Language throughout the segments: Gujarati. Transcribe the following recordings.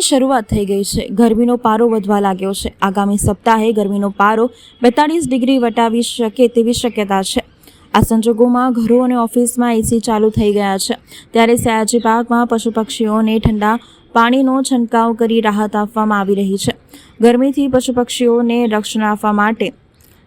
શરૂઆત થઈ ગઈ છે. ગરમીનો પારો વધવા લાગ્યો છે. આગામી સપ્તાહે ગરમીનો પારો બેતાળીસ ડિગ્રી વટાવી શકે તેવી શક્યતા છે. આ સંજોગોમાં ઘરો અને ઓફિસમાં એસી ચાલુ થઈ ગયા છે. ત્યારે સયાજી પાર્કમાં પશુ પક્ષીઓને ઠંડા પાણીનો છંટકાવ કરી રાહત આપવામાં આવી રહી છે. ગરમીથી પશુ પક્ષીઓને રક્ષણ આપવા માટે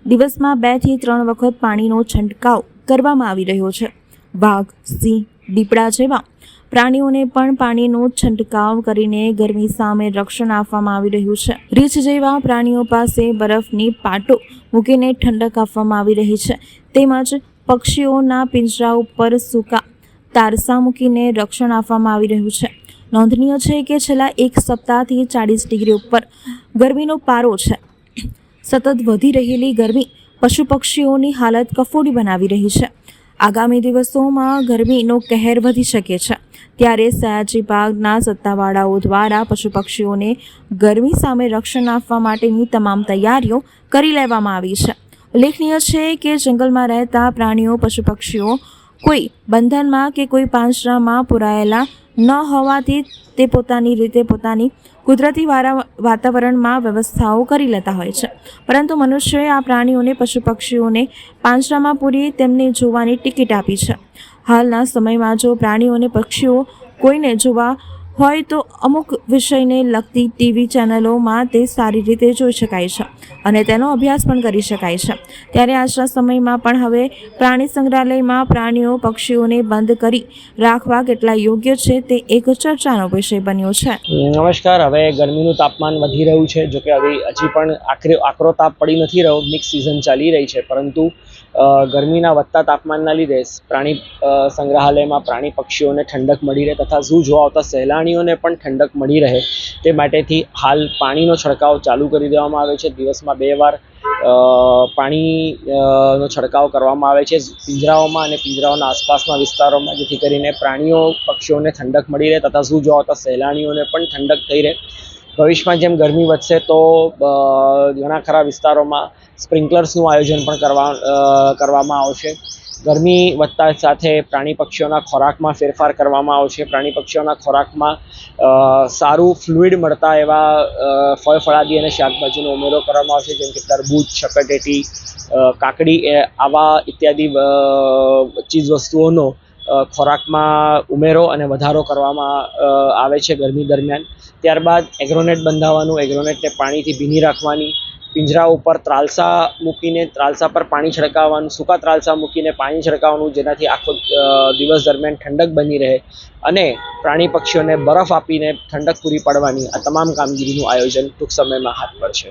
દિવસમાં બેથી ત્રણ વખત પાણીનો છંટકાવ કરવામાં આવી રહ્યો છે. વાઘ, સિંહ દીપડા જેવા. પ્રાણીઓને પણ પાણીનો છંટકાવ કરીને ગરમી સામે રક્ષણ આપવામાં આવી રહ્યું છે. રીછ જેવા પ્રાણીઓ પાસે બરફની પાટો મૂકીને ઠંડક આપવામાં આવી રહી છે. તેમજ પક્ષીઓના પિંજરા ઉપર સૂકા તારસા મૂકીને રક્ષણ આપવામાં આવી રહ્યું છે. નોંધનીય છે કે છેલ્લા એક સપ્તાહથી ચાળીસ ડિગ્રી ઉપર ગરમીનો પારો છે. સતત વધી રહેલી ગરમી પશુ પક્ષીઓની હાલત કફોડી બનાવી રહી છે. આગામી દિવસોમાં ગરમીનો કહેર વધી શકે છે. ત્યારે સયાજી બાગના સત્તાવાળાઓ દ્વારા પશુ પક્ષીઓને ગરમી સામે રક્ષણ આપવા માટેની તમામ તૈયારીઓ કરી લેવામાં આવી છે. ઉલ્લેખનીય છે કે જંગલમાં રહેતા પ્રાણીઓ પશુ પક્ષીઓ કોઈ બંધનમાં કે કોઈ પાંજરામાં પુરાયેલા ન હોવાથી તે પોતાની રીતે પોતાની કુદરતી વારા, વાતાવરણમાં વ્યવસ્થાઓ કરી લેતા હોય છે. પરંતુ મનુષ્યએ આ પ્રાણીઓને પશુ પક્ષીઓને પાંજરામાં પૂરી તેમને જોવાની ટિકિટ આપી છે. હાલના સમયમાં જો પ્રાણીઓને પક્ષીઓ કોઈને જોવા હોય તો અમુક વિષયને લગતી ટીવી ચેનલોમાં તે સારી રીતે જોઈ શકાય છે અને તેનો અભ્યાસ પણ કરી શકાય છે. ત્યારે આજના સમયમાં પણ હવે પ્રાણી સંગ્રહાલયમાં પ્રાણીઓ, પક્ષીઓને બંધ કરી રાખવા કેટલા યોગ્ય છે તે એક ચર્ચાનો વિષય બન્યો છે. નમસ્કાર. હવે ગરમીનું તાપમાન વધી રહ્યું છે, જોકે હવે હજી પણ આખરે આકરો તાપ પડી નથી રહ્યો. મિક્સ સિઝન ચાલી રહી છે, પરંતુ ગરમીના વધતા તાપમાનના લીધે પ્રાણી સંગ્રહાલયમાં પ્રાણી, પક્ષીઓને ઠંડક મળી રહે તથા ઝૂ જોવા આવતા સહેલાણીઓને પણ ઠંડક મળી રહે તે માટેથી હાલ પાણીનો છંટકાવ ચાલુ કરી દેવામાં આવે છે. દિવસમાં બે વાર પાણી નો છંટકાવ કરવામાં આવે છે. પિંજરાઓમાં અને પિંજરાઓના આસપાસના વિસ્તારોમાં, જેથી કરીને પ્રાણીઓ, પક્ષીઓને ઠંડક મળી રહે તથા શું જોવા આવતા સહેલાણીઓને પણ ઠંડક થઈ રહે. ભવિષ્યમાં જેમ ગરમી વધશે તો ઘણા ખરા વિસ્તારોમાં સ્પ્રિન્કલર્સનું આયોજન પણ કરવા કરવામાં આવશે. ગરમી વધતા સાથે પ્રાણી પક્ષીઓના ખોરાકમાં ફેરફાર કરવામાં આવશે પ્રાણી પક્ષીઓના ખોરાકમાં સારું ફ્લુઇડ મળતા એવા ફળ ફળાદી અને શાકભાજીનો ઉમેરો કરવામાં આવશે, જેમ કે તરબૂચ, શક્કરટેટી કાકડી આવા ઇત્યાદિ ચીજ વસ્તુઓનો ખોરાકમાં ઉમેરો અને વધારો કરવામાં આવે છે ગરમી દરમિયાન. ત્યારબાદ એગ્રોનેટ બંધાવવાનું, એગ્રોનેટને પાણીથી ભીની રાખવાની પિંજરા ઉપર ત્રાલસા મૂકીને ત્રાલસા પર પાણી છડકાવવાનું, સૂકા ત્રાલસા મૂકીને પાણી છડકાવવાનું, જેનાથી આખો દિવસ દરમિયાન ઠંડક બની રહે અને પ્રાણી પક્ષીઓને બરફ આપીને ઠંડક પૂરી પાડવાની આ તમામ કામગીરીનું આયોજન ટૂંક સમયમાં હાથ પર છે.